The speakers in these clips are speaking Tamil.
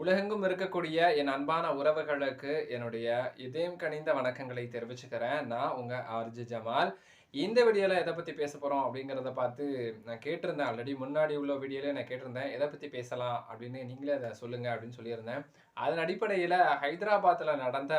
உலகெங்கும் இருக்கக்கூடிய என் அன்பான உறவுகளுக்கு என்னுடைய இதயம் கனிந்த வணக்கங்களை தெரிவிச்சுக்கிறேன். நான் உங்கள் ஆர்ஜி ஜமால். இந்த வீடியோவில் எதை பற்றி பேச போகிறோம் அப்படிங்கிறத பார்த்து நான் கேட்டிருந்தேன். ஆல்ரெடி முன்னாடி உள்ள வீடியோல நான் கேட்டிருந்தேன். எதை பற்றி பேசலாம் அப்படின்னு நீங்களே அதை சொல்லுங்கள் அப்படின்னு சொல்லியிருந்தேன். அதன் அடிப்படையில் ஹைதராபாத்தில் நடந்த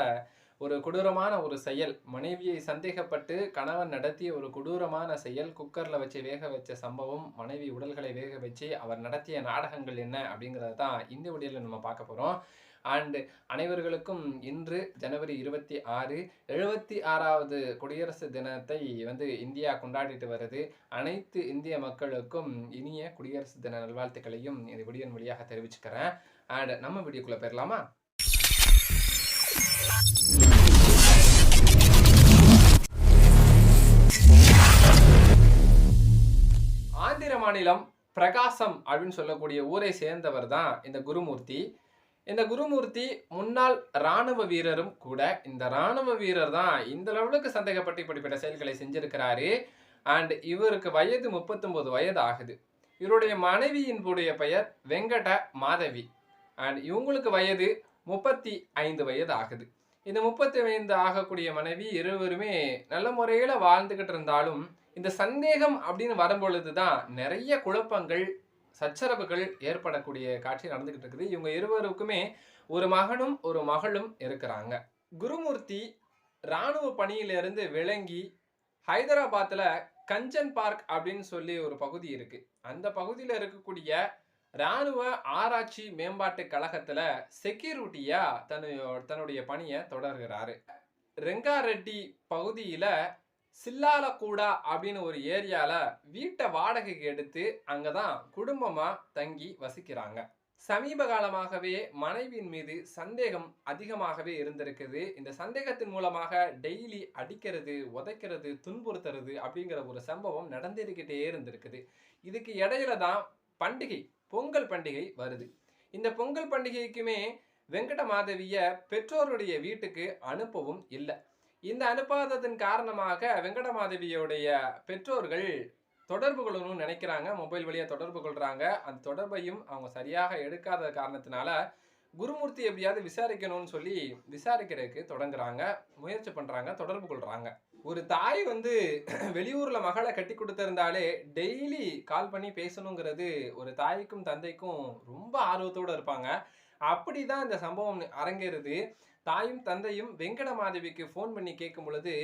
ஒரு கொடூரமான ஒரு செயல். மனைவியை சந்தேகப்பட்டு கணவன் நடத்திய ஒரு கொடூரமான செயல். குக்கரில் வச்சு வேக வச்ச சம்பவம். மனைவி உடல்களை வேக வச்சு அவர் நடத்திய நாடகங்கள் என்ன அப்படிங்கிறத தான் இந்த வீடியோல நம்ம பார்க்க போகிறோம் அண்டு அனைவர்களுக்கும் இன்று ஜனவரி இருபத்தி ஆறு எழுபத்தி ஆறாவது குடியரசு தினத்தை வந்து இந்தியா கொண்டாடிட்டு வருது. அனைத்து இந்திய மக்களுக்கும் இனிய குடியரசு தின நல்வாழ்த்துக்களையும் இந்த வீடியோன் வழியாக தெரிவிச்சுக்கிறேன். அண்ட் நம்ம வீடியோக்குள்ளே போயிடலாமா மாநிலம் பிரகாசம் அப்படின்னு சொல்லக்கூடிய ஊரை சேர்ந்தவர் தான் இந்த குருமூர்த்தி. இந்த குருமூர்த்தி முன்னாள் ராணுவ வீரரும் கூட இந்த ராணுவ வீரர் தான் இந்த லெவலுக்கு சந்தேகப்பட்டு இப்படிப்பட்ட செயல்களை செஞ்சிருக்கிறாரு. அண்ட் இவருக்கு வயது 39 வயது ஆகுது இவருடைய மனைவியினுடைய பெயர் வெங்கட மாதவி. அண்ட் இவங்களுக்கு வயது முப்பத்தி ஐந்து வயது ஆகுது இந்த முப்பத்தி ஐந்து ஆகக்கூடிய மனைவி இருவருமே நல்ல முறையில் வாழ்ந்துக்கிட்டு இருந்தாலும் இந்த சந்தேகம் அப்படின்னு வரும்பொழுது தான் நிறைய குழப்பங்கள் சச்சரவுகள் ஏற்படக்கூடிய காட்சி நடந்துகிட்டு இருக்குது. இவங்க இருவருக்குமே ஒரு மகனும் ஒரு மகளும் இருக்கிறாங்க. குருமூர்த்தி ராணுவ பணியிலிருந்து விளங்கி ஹைதராபாத்தில் கஞ்சன் பார்க் அப்படின்னு சொல்லி ஒரு பகுதி இருக்குது அந்த பகுதியில் இருக்கக்கூடிய ராணுவ ஆராய்ச்சி மேம்பாட்டு கழகத்தில் செக்யூரிட்டியாக தன்னுடைய தன்னுடைய பணியை தொடர்கிறாரு. ரெங்காரெட்டி பகுதியில் சில்லாலக்கூடா அப்படின்னு ஒரு ஏரியாவில் வீட்டை வாடகைக்கு எடுத்து அங்கே தான் குடும்பமாக தங்கி வசிக்கிறாங்க. சமீப காலமாகவே மனைவியின் மீது சந்தேகம் அதிகமாகவே இருந்திருக்குது. இந்த சந்தேகத்தின் மூலமாக டெய்லி அடிக்கிறது உதைக்கிறது துன்புறுத்துறது அப்படிங்கிற ஒரு சம்பவம் நடந்திருக்கிட்டே இருந்திருக்குது. இதுக்கு இடையில தான் பண்டிகை பொங்கல் பண்டிகை வருது. இந்த பொங்கல் பண்டிகைக்குமே வெங்கட மாதவிய பெற்றோருடைய வீட்டுக்கு அனுப்பவும் இல்லை. இந்த அனுப்பாததன் காரணமாக வெங்கட மாதவியோடைய பெற்றோர்கள் தொடர்பு கொள்ளணும்னு நினைக்கிறாங்க. மொபைல் வழியாக தொடர்பு கொள்கிறாங்க அந்த தொடர்பையும் அவங்க சரியாக எடுக்காத காரணத்தினால குருமூர்த்தி எப்படியாவது விசாரிக்கணும்னு சொல்லி விசாரிக்கிறதுக்கு தொடங்குறாங்க. முயற்சி பண்ணுறாங்க தொடர்பு கொள்கிறாங்க ஒரு தாய் வந்து வெளியூர்ல மகளை கட்டி கொடுத்திருந்தாலே டெய்லி கால் பண்ணி பேசணுங்கிறது ஒரு தாய்க்கும் தந்தைக்கும் ரொம்ப ஆர்வத்தோட இருப்பாங்க. அப்படிதான் இந்த சம்பவம் அரங்கேறுது. தாயும் தந்தையும் வெங்கட மாதவிக்கு ஃபோன் பண்ணி கேட்கும் பொழுது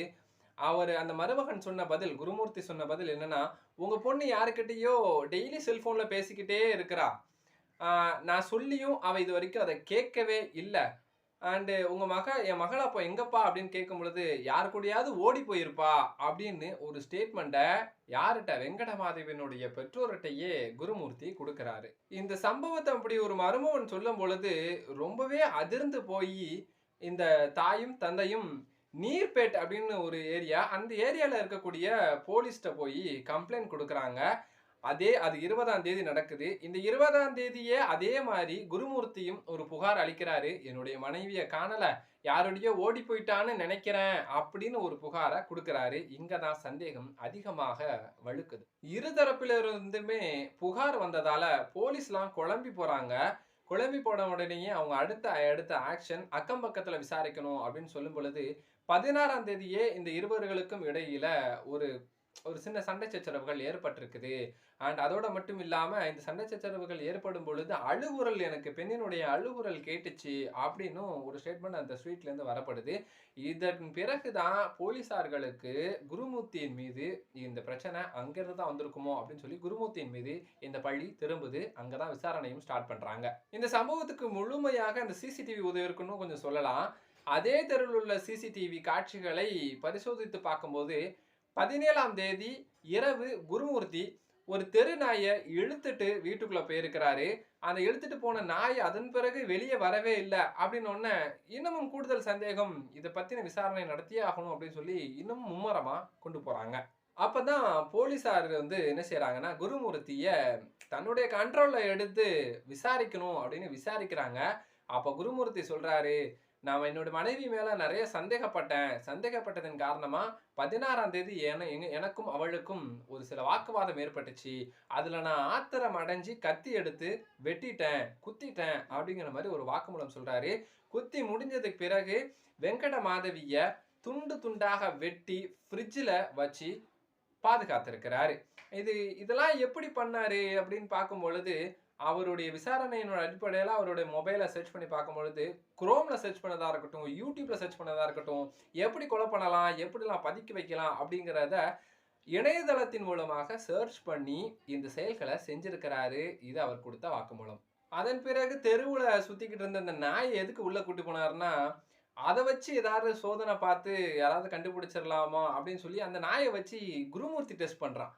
அவர் அந்த மருமகன் சொன்ன பதில் குருமூர்த்தி சொன்ன பதில் என்னன்னா உங்க பொண்ணு யாருக்கிட்டேயோ டெய்லி செல்போன்ல பேசிக்கிட்டே இருக்கிறா. நான் சொல்லியும் அவ இது வரைக்கும் அதை கேட்கவே இல்லை. அண்டு உங்கள் மக என் மகள் அப்போ எங்கப்பா அப்படின்னு கேட்கும் பொழுது யார் கூடயாவது ஓடி போயிருப்பா அப்படின்னு ஒரு ஸ்டேட்மெண்ட்டை யார்கிட்ட? வெங்கடமாதேவனுடைய பெற்றோர்கிட்டயே குருமூர்த்தி கொடுக்குறாரு. இந்த சம்பவத்தை அப்படி ஒரு மருமவன் சொல்லும் பொழுது ரொம்பவே அதிர்ந்து போய் இந்த தாயும் தந்தையும் நீர்பேட் அப்படின்னு ஒரு ஏரியா அந்த ஏரியாவில் இருக்கக்கூடிய போலீஸ்கிட்ட போய் கம்ப்ளைண்ட் கொடுக்குறாங்க. அதே அது இருபதாம் தேதி நடக்குது. இந்த இருபதாம் தேதியே அதே மாதிரி குருமூர்த்தியும் ஒரு புகார் அளிக்கிறாரு. என்னுடைய மனைவியை காணல. யாருடைய ஓடி போயிட்டான்னு நினைக்கிறேன் அப்படின்னு ஒரு புகாரை கொடுக்கறாரு. இங்க தான் சந்தேகம் அதிகமாக வழுக்குது இருதரப்பில இருந்துமே புகார் வந்ததால போலீஸ்லாம் குழம்பி போறாங்க. குழம்பி போன உடனேயே அவங்க அடுத்த அடுத்த ஆக்ஷன் அக்கம் பக்கத்துல விசாரிக்கணும் அப்படின்னு சொல்லும் பொழுது பதினாறாம் தேதியே இந்த இருவர்களுக்கும் இடையில ஒரு ஒரு சின்ன சண்டை சச்சரவுகள் ஏற்பட்டிருக்குது. அண்ட் அதோட மட்டும் இல்லாமல் இந்த சண்டை சச்சரவுகள் ஏற்படும் பொழுது அழுகுரல் எனக்கு பெண்ணினுடைய அழுகுரல் கேட்டுச்சு அப்படின்னும் ஒரு ஸ்டேட்மெண்ட் அந்த ஸ்வீட்லேருந்து வரப்படுது. இதன் பிறகு தான் போலீசார்களுக்கு குருமூர்த்தியின் மீது இந்த பிரச்சனை அங்கேருந்து தான் வந்திருக்குமோ அப்படின்னு சொல்லி குருமூர்த்தியின் மீது இந்த பள்ளி திரும்புது. அங்கே தான் விசாரணையும் ஸ்டார்ட் பண்ணுறாங்க இந்த சம்பவத்துக்கு முழுமையாக அந்த சிசிடிவி உதவி இருக்குன்னு கொஞ்சம் சொல்லலாம். அதே தெருவில் உள்ள சிசிடிவி காட்சிகளை பரிசோதித்து பார்க்கும்போது பதினேழாம் தேதி இரவு குருமூர்த்தி ஒரு தெரு நாயை இழுத்துட்டு வீட்டுக்குள்ள போயிருக்கிறாரு. அந்த இழுத்துட்டு போன நாய் அதன் பிறகு வெளியே வரவே இல்லை அப்படின்னு ஒன்று இன்னமும் கூடுதல் சந்தேகம் இதை பற்றின விசாரணை நடத்தியே ஆகணும் அப்படின்னு சொல்லி இன்னமும் மும்மரமாக கொண்டு போகிறாங்க அப்போ தான் போலீஸார் வந்து என்ன செய்கிறாங்கன்னா குருமூர்த்தியை தன்னுடைய கண்ட்ரோலில் எடுத்து விசாரிக்கணும் அப்படின்னு விசாரிக்கிறாங்க. அப்போ குருமூர்த்தி சொல்கிறாரு நான் என்னோட மனைவி மேல நிறைய சந்தேகப்பட்டேன். சந்தேகப்பட்டதன் காரணமா பதினாறாம் தேதி என எங்க- எனக்கும் அவளுக்கும் ஒரு சில வாக்குவாதம் ஏற்பட்டுச்சு. அதுல நான் ஆத்திரம் அடைஞ்சு கத்தி எடுத்து வெட்டிட்டேன் குத்திட்டேன் அப்படிங்கிற மாதிரி ஒரு வாக்குமூலம் சொல்றாரு. குத்தி முடிஞ்சதுக்கு பிறகு வெங்கட மாதவிய துண்டு துண்டாக வெட்டி ஃப்ரிட்ஜில் வச்சு பாதுகாத்திருக்கிறாரு. இது இதெல்லாம் எப்படி பண்ணாரு அப்படின்னு பார்க்கும் பொழுது அவருடைய விசாரணையினோட அடிப்படையில் அவருடைய மொபைலை சர்ச் பண்ணி பார்க்கும்பொழுது குரோமில் சர்ச் பண்ணதாக இருக்கட்டும் யூடியூப்பில் சர்ச் பண்ணதாக இருக்கட்டும் எப்படி கொலை பண்ணலாம் எப்படிலாம் பதுக்கி வைக்கலாம் அப்படிங்கிறத இணையதளத்தின் மூலமாக சர்ச் பண்ணி இந்த செயல்களை செஞ்சிருக்கிறாரு. இது அவர் கொடுத்த வாக்குமூலம். அதன் பிறகு தெருவில் சுற்றிக்கிட்டு இருந்த அந்த நாயை எதுக்கு உள்ளே கூட்டி போனாருன்னா அதை வச்சு ஏதாவது சோதனை பார்த்து யாராவது கண்டுபிடிச்சிடலாமா அப்படின்னு சொல்லி அந்த நாயை வச்சு குருமூர்த்தி டெஸ்ட் பண்ணுறான்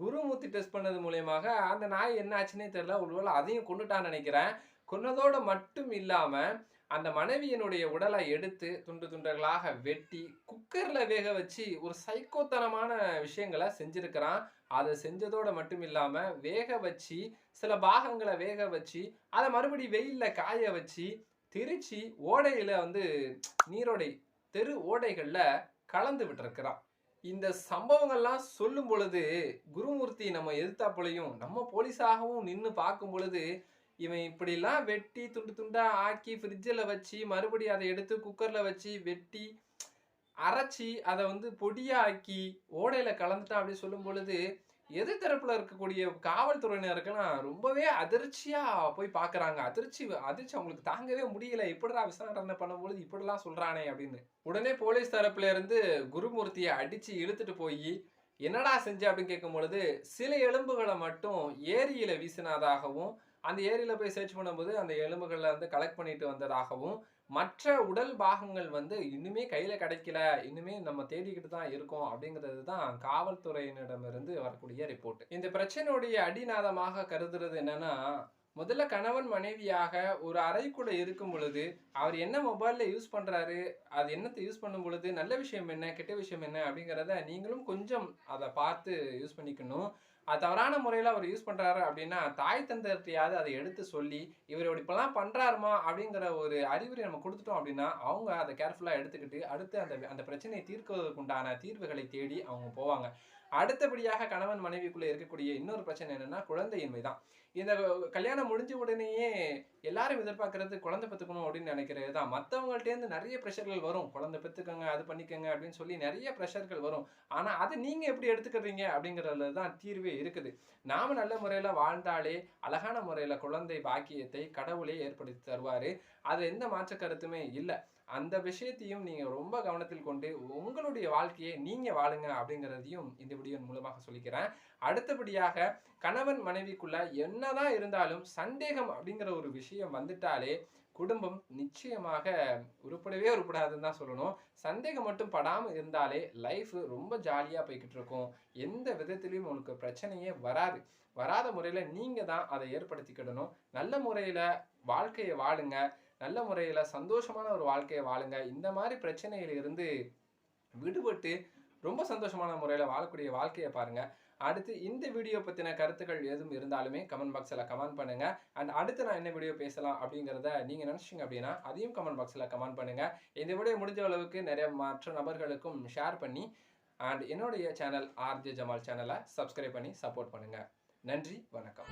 குருமூர்த்தி டெஸ்ட் பண்ணது மூலயமாக அந்த நாய் என்ன ஆச்சுன்னே தெரியல. ஒருவேளை அதையும் கொண்டுட்டான்னு நினைக்கிறேன். கொன்னதோடு மட்டும் இல்லாமல் அந்த மனைவியினுடைய உடலை எடுத்து துண்டு துண்டுகளாக வெட்டி குக்கரில் வேக வச்சு ஒரு சைக்கோத்தனமான விஷயங்களை செஞ்சுருக்கிறான். அதை செஞ்சதோடு மட்டும் இல்லாமல் வேக வச்சு சில பாகங்களை வேக வச்சு அதை மறுபடி வெயிலில் காய வச்சு திருச்சி ஓடையில் வந்து நீரோடை தெரு ஓடைகளில் கலந்து விட்டுருக்கிறான். இந்த சம்பவங்கள்லாம் சொல்லும் பொழுது குருமூர்த்தி நம்ம எதிர்த்தாப்புலையும் நம்ம போலீஸாகவும் நின்று பார்க்கும் பொழுது இவன் இப்படிலாம் வெட்டி துண்டு துண்டா ஆக்கி ஃப்ரிட்ஜில் வச்சு மறுபடியும் அதை எடுத்து குக்கரில் வச்சு வெட்டி அரைச்சி அதை வந்து பொடியாக்கி ஓடையில் கலந்துட்டான் அப்படின்னு சொல்லும் பொழுது எதிர்த்தரப்புல இருக்கக்கூடிய காவல்துறையினருக்கெல்லாம் ரொம்பவே அதிர்ச்சியா போய் பார்க்குறாங்க அதிர்ச்சி அதிர்ச்சி அவங்களுக்கு தாங்கவே முடியல. எப்படிடா விசாரணை பண்ணும்பொழுது இப்படிலாம் சொல்றானே அப்படின்னு. உடனே போலீஸ் தரப்புல இருந்து குருமூர்த்தியை அடிச்சு இழுத்துட்டு போய் என்னடா செஞ்ச? அப்படின்னு கேட்கும் பொழுது சில எலும்புகளை மட்டும் ஏரியில வீசினதாகவும் அந்த ஏரியில் போய் சர்ச் பண்ணும்போது அந்த எலும்புகளில் வந்து கலெக்ட் பண்ணிட்டு வந்ததாகவும் மற்ற உடல் பாகங்கள் வந்து இன்னுமே கையில் கிடைக்கல இன்னுமே நம்ம தேடிக்கிட்டு தான் இருக்கோம் அப்படிங்கிறது தான் காவல்துறையினரிடமிருந்து வரக்கூடிய ரிப்போர்ட் இந்த பிரச்சனையுடைய அடிநாதமாக கருதுறது என்னன்னா முதல்ல கணவன் மனைவியாக ஒரு அறைக்குள்ளே இருக்கும் பொழுது அவர் என்ன மொபைலில் யூஸ் பண்ணுறாரு அது என்னத்தை யூஸ் பண்ணும் பொழுது நல்ல விஷயம் என்ன கெட்ட விஷயம் என்ன அப்படிங்கிறத நீங்களும் கொஞ்சம் அதை பார்த்து யூஸ் பண்ணிக்கணும். அது தவறான முறையில் அவர் யூஸ் பண்றாரு அப்படின்னா தாய் தந்தையாவது அதை எடுத்து சொல்லி இவர் இப்படிலாம் பண்றாருமா அப்படிங்கிற ஒரு அறிவுரை நம்ம கொடுத்துட்டோம் அப்படின்னா அவங்க அதை கேர்ஃபுல்லாக எடுத்துக்கிட்டு அடுத்து அந்த அந்த பிரச்சனையை தீர்க்குவதற்குண்டான தீர்வுகளை தேடி அவங்க போவாங்க. அடுத்தபடியாக கணவன் மனைவிக்குள்ளே இருக்கக்கூடிய இன்னொரு பிரச்சனை என்னன்னா குழந்தையின்மை தான் இந்த கல்யாணம் முடிஞ்ச உடனேயே எல்லாரும் எதிர்பார்க்கறது குழந்தை பெற்றுக்கணும் அப்படின்னு நினைக்கிறது தான் மற்றவங்கள்ட்டேருந்து நிறைய ப்ரெஷர்கள் வரும். குழந்தை பெற்றுக்கோங்க அது பண்ணிக்கோங்க அப்படின்னு சொல்லி நிறைய ப்ரெஷர்கள் வரும். ஆனால் அதை நீங்கள் எப்படி எடுத்துக்கிறீங்க அப்படிங்கிறதுல தான் தீர்வே இருக்குது. நாம் நல்ல முறையில் வாழ்ந்தாலே அழகான முறையில் குழந்தை பாக்கியத்தை கடவுளே ஏற்படுத்தி தருவார். அது எந்த மாற்று கருத்துமே இல்லை. அந்த விஷயத்தையும் நீங்கள் ரொம்ப கவனத்தில் கொண்டு உங்களுடைய வாழ்க்கையை நீங்கள் வாழுங்க அப்படிங்கிறதையும் இந்த வீடியோ மூலமாக சொல்லிக்கிறேன். அடுத்தபடியாக கணவன் மனைவிக்குள்ள என்னதான் இருந்தாலும் சந்தேகம் அப்படிங்கிற ஒரு விஷயம் வந்துட்டாலே குடும்பம் நிச்சயமாக உருப்படவே உருப்படாதுன்னு தான் சொல்லணும். சந்தேகம் மட்டும் படாமல் இருந்தாலே லைஃப் ரொம்ப ஜாலியாக போய்கிட்டு இருக்கும். எந்த விதத்திலையும் உங்களுக்கு பிரச்சனையே வராது. வராத முறையில் நீங்கள் தான் அதை ஏற்படுத்திக்கிடணும். நல்ல முறையில் வாழ்க்கையை வாழுங்க. நல்ல முறையில் சந்தோஷமான ஒரு வாழ்க்கையை வாழுங்க. இந்த மாதிரி பிரச்சனையிலிருந்து விடுபட்டு ரொம்ப சந்தோஷமான முறையில் வாழக்கூடிய வாழ்க்கையை பாருங்கள் அடுத்து இந்த வீடியோ பற்றின கருத்துக்கள் எதுவும் இருந்தாலுமே கமெண்ட் பாக்ஸில் கமெண்ட் பண்ணுங்கள் அண்ட் அடுத்து நான் என்ன வீடியோ பேசலாம் அப்படிங்கிறத நீங்கள் நினச்சிங்க அப்படின்னா அதையும் கமெண்ட் பாக்ஸில் கமெண்ட் பண்ணுங்கள் இந்த வீடியோ முடிஞ்ச அளவுக்கு நிறைய மற்ற நபர்களுக்கும் ஷேர் பண்ணி அண்ட் என்னுடைய சேனல் ஆர்ஜே ஜமால் சேனலை சப்ஸ்கிரைப் பண்ணி சப்போர்ட் பண்ணுங்கள் நன்றி வணக்கம்.